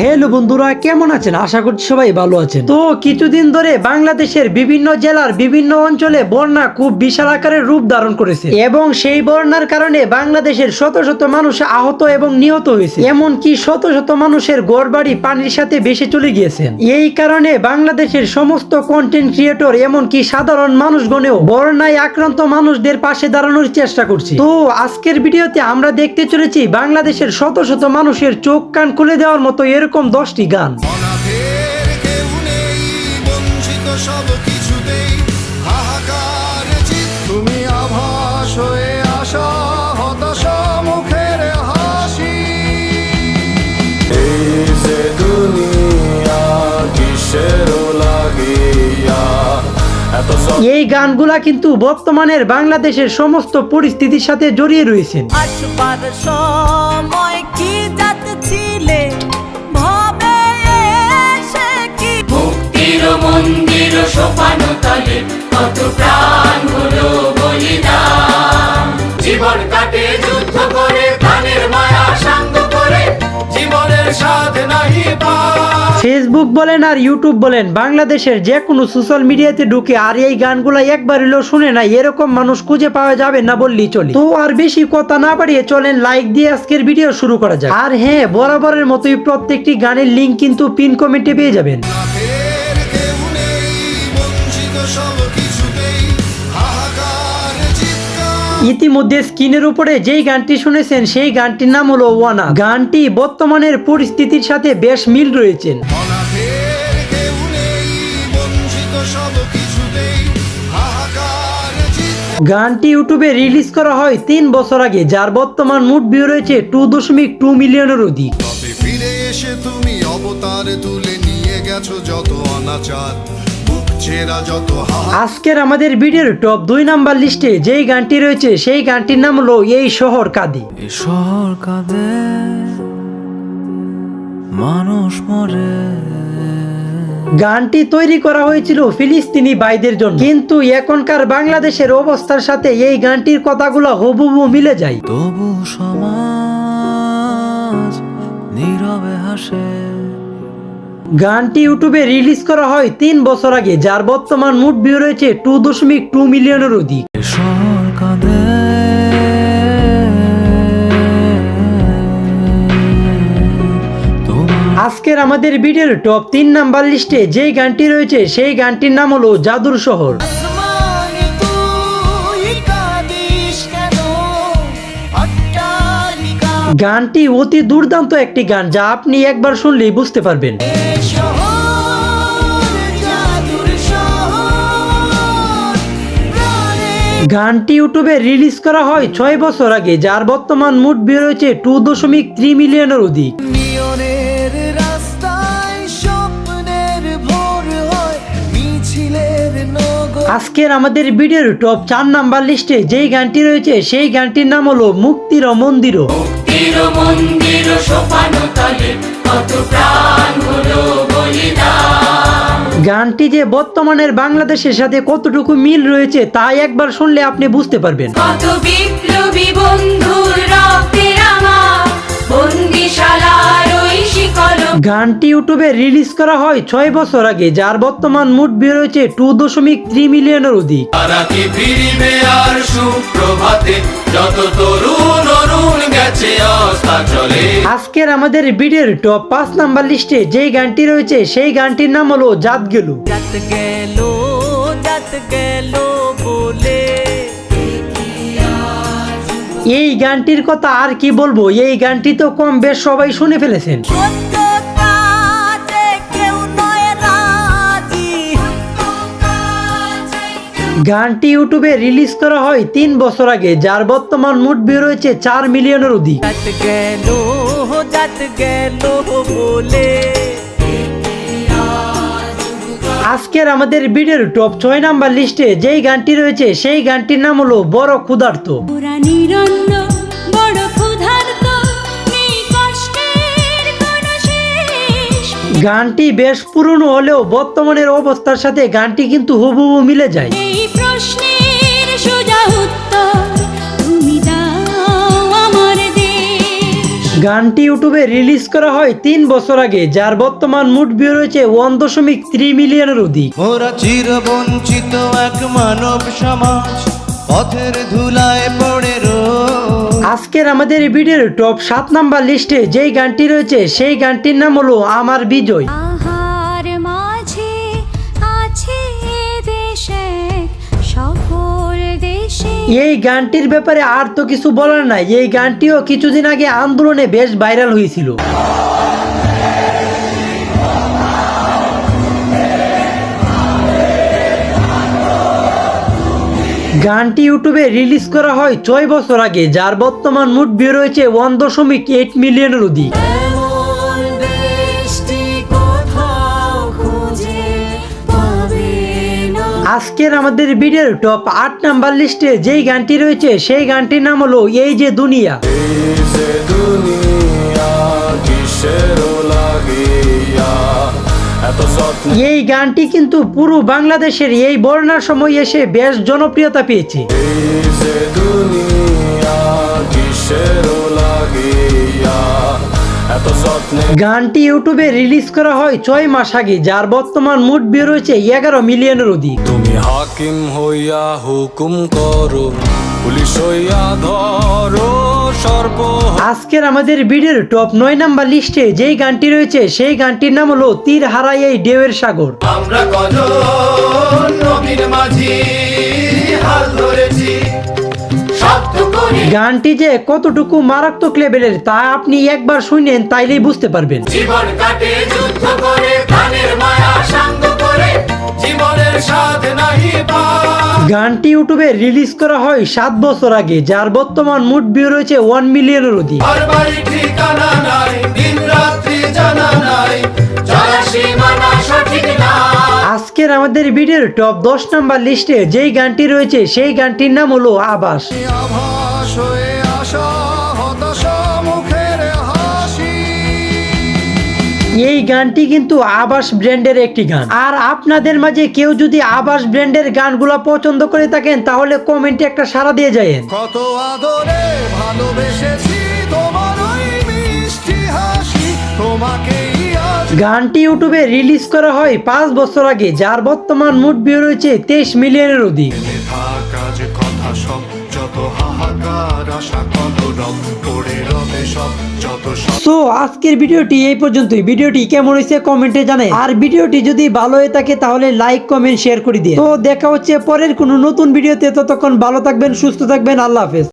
Hello বন্ধুরা, কেমন আছেন? আশা করছি সবাই ভালো আছেন। তো কিছুদিন ধরে বাংলাদেশের বিভিন্ন জেলার বিভিন্ন অঞ্চলে বন্যা খুব বিশাল আকারের রূপ ধারণ করেছে এবং সেই বন্যার কারণে বাংলাদেশের শত শত মানুষ আহত এবং নিহত হয়েছে। এমনকি শত শত মানুষের গড়বাড়ি পানির সাথে বেশি চলে গিয়েছেন এই কারণে বাংলাদেশের সমস্ত কন্টেন্ট ক্রিয়েটর এমনকি সাধারণ মানুষগণেও বন্যায় আক্রান্ত মানুষদের পাশে দাঁড়ানোর চেষ্টা করছি। তো আজকের ভিডিওতে আমরা দেখতে চলেছি বাংলাদেশের শত শত মানুষের চোখ কান খুলে দেওয়ার মতো এরকম দশটি গান। তুমি আভাস হয়ে আসা হতাশা মুখের হাসি। এই যে দুনিয়া কিসের লাগিয়া এই গানগুলা কিন্তু বর্তমানের বাংলাদেশের সমস্ত পরিস্থিতির সাথে জড়িয়ে রয়েছেন মন্দির সোপানো তলে, কত প্রাণ হলো বলিদান। জীবন কাটে, যুদ্ধ করে, প্রাণের মায়া সাঙ্গ করে, জীবনের স্বাদ নাহি ফেসবুক বলেন আর ইউটিউব বলেন, বাংলাদেশের যে কোনো সোশ্যাল মিডিয়াতে ঢুকে আর এই গানগুলো একবার হলেও শুনে না এরকম মানুষ খুঁজে পাওয়া যাবে না বললেই চলে। তো আর বেশি কথা না বাড়িয়ে চলেন লাইক দিয়ে আজকের ভিডিও শুরু করা যাক। আর হ্যাঁ বরাবরের মতোই প্রত্যেকটি গানের লিঙ্ক কিন্তু পিন কমেন্টে পেয়ে যাবেন। ইতিমধ্যে স্ক্রিনের উপরে যেই গানটি শুনেছেন, সেই গানটির নাম হলো ওয়ানা। গানটি বর্তমানের পরিস্থিতির সাথে বেশ মিল রয়েছেন গানটি ইউটিউবে রিলিজ করা হয় তিন বছর আগে, যার বর্তমান মুড ভিউ রয়েছে টু দশমিক টু মিলিয়নের অধিক। ফিরে এসে তুমি অবতার তুলে নিয়ে গেছো যত অনাচার। আজকের আমাদের ভিডিওর টপ দুই নাম্বার লিস্টে যেই গানটি রয়েছে সেই গানটির নাম হলো এই শহর কাঁদে। শহর কাঁদে মানুষ মরে। গানটি তৈরি করা হয়েছিল ফিলিস্তিনি ভাইদের জন্য। কিন্তু এখনকার বাংলাদেশের অবস্থার সাথে এই গানটির কথাগুলো হুবহু মিলে যায়। তবু সমাজ নীরবে হাসে। গানটি ইউটিউবে রিলিজ করা হয় তিন বছর আগে যার বর্তমান মুড ভিউ রয়েছে টু দশমিক টু মিলিয়নের অধিক। আজকের আমাদের ভিডিওর টপ তিন নাম্বার লিস্টে যেই গানটি রয়েছে সেই গানটির নাম হলো জাদুর শহর। গানটি অতি দুর্দান্ত একটি গান যা আপনি একবার শুনলেই বুঝতে পারবেন। গানটি ইউটিউবে রিলিজ করা হয় ছয় বছর আগে যার বর্তমান মুড ভিউ রয়েছে টু দশমিক থ্রি মিলিয়নের অধিক। আজকের আমাদের ভিডিওর টপ চার নাম্বার লিস্টে যেই গানটি রয়েছে সেই গানটির নাম হলো মুক্তির মন্দির মন্দির সোপানো তলে কত প্রাণ হলো বলিদান। গানটি যে বর্তমানের বাংলাদেশের সাথে কতটুকু মিল রয়েছে তা একবার শুনলে আপনি বুঝতে পারবেন। কত বিপ্লবী বন্ধুর রক্তে রাঙা বন্দিশালার ওই শিকল। গানটি ইউটিউবে রিলিজ করা হয় ছয় বছর আগে যার বর্তমান মুড ভিউ রয়েছে টু দশমিক থ্রি মিলিয়নের অধিক। তারা কি ফিরিবে আর সুপ্রভাতে যত তরুণ অরুণ গেছে অস্তা চলে। আজকের আমাদের বিডের টপ পাঁচ নাম্বার লিস্টে যেই গানটি রয়েছে সেই গানটির নাম হলো জাত গেলু। জাত গেল জাত গেল বলে। এই গানটির কথা আর কি বলব? এই গানটি তো কম বেশ সবাই শুনে ফেলেছেন। গানটি ইউটিউবে রিলিজ করা হয় তিন বছর আগে যার বর্তমান মুড ভিউ রয়েছে চার মিলিয়নের অধিক। আজকের আমাদের ভিডিওর টপ ছয় নাম্বার লিস্টে যেই গানটি রয়েছে সেই গানটির নাম হলো বড় ক্ষুধার্ত। গানটি বেশ পুরনো হলেও বর্তমানের অবস্থার সাথে গানটি কিন্তু হুবহু মিলে যায়। এই প্রশ্নের সোজা উত্তর তুমি দাও আমার দেশ। গানটি ইউটিউবে রিলিজ করা হয় তিন বছর আগে যার বর্তমান মুড ভিউ রয়েছে ওয়ান দশমিক থ্রি মিলিয়নের অধিক। মোরা চিরবঞ্চিত এক মানব সমাজ পথের ধুলায় আজকের আমাদের ভিডিওর টপ সাত নাম্বার লিস্টে যেই গানটি রয়েছে সেই গানটির নাম হলো আমার বিজয়। এই গানটির ব্যাপারে আর তো কিছু বলার নাই। এই গানটিও কিছুদিন আগে আন্দোলনে বেশ ভাইরাল হয়েছিল। গানটি ইউটিউবে রিলিজ করা হয় ছয় বছর আগে যার বর্তমান মুড ভিউ রয়েছে ওয়ান দশমিক এইট মিলিয়নের অধিক এমন বৃষ্টি কোথাও খুঁজে পাবে না। আজকের আমাদের ভিডিওর টপ আট নাম্বার লিস্টে যেই গানটি রয়েছে সেই গানটির নাম হলো এই যে দুনিয়া। এই গানটি কিন্তু পুরো বাংলাদেশের এই বর্ণার সময় এসে বেশ জনপ্রিয়তা পেয়েছে। গানটি ইউটিউবে রিলিজ করা হয় ছয় মাস আগে যার বর্তমান মুড ভিউ রয়েছে এগারো মিলিয়নের অধিক। তুমি হাকিম হইয়া হুকুম করো পুলিশ হইয়া ধরো। সর্ব আজকের আমাদের ভিডিওর টপ নয় নাম্বার লিস্টে যেই গানটি রয়েছে সেই গানটির নাম হলো তীর হারাই এই ডেউয়ের সাগর। আমরা কজন নবীর মাঝি ধরেছি গানটি যে কতটুকু মারাত্মক লেভেলের তা আপনি একবার শুনেন তাইলেই বুঝতে পারবেন। জীবন কাটে যুদ্ধ করে প্রাণের মায়া সাঙ্গ গানটি ইউটিউবে রিলিজ করা হয় সাত বছর আগে যার বর্তমান মুড ভিউ রয়েছে ওয়ান মিলিয়নের অধিক। আজকের আমাদের ভিডিওর টপ দশ নাম্বার লিস্টে যেই গানটি রয়েছে সেই গানটির নাম হলো আবাস আভাস হয়ে এই গানটি কিন্তু আবাস ব্র্যান্ডের একটি গান। আর আপনাদের মাঝে কেউ যদি আবাস ব্র্যান্ডের গানগুলো পছন্দ করে থাকেন তাহলে কমেন্টে একটা সাড়া দিয়ে যায়েন। কত আদরে ভালোবেসেছি তোমার ওই মিষ্টি হাসি তোমাকেই গানটি ইউটিউবে রিলিজ করা হয় পাঁচ বছর আগে যার বর্তমান মুড ভিউ রয়েছে তেইশ মিলিয়নের অধিক। সো আজকের ভিডিওটি এই পর্যন্তই। ভিডিওটি কেমন হয়েছে কমেন্টে জানাই। আর ভিডিওটি যদি ভালো হয়ে থাকে, তাহলে লাইক কমেন্ট শেয়ার করে দিয়ে তো দেখা হচ্ছে পরের কোনো নতুন ভিডিওতে। ততক্ষণ ভালো থাকবেন, সুস্থ থাকবেন। আল্লাহ হাফেজ।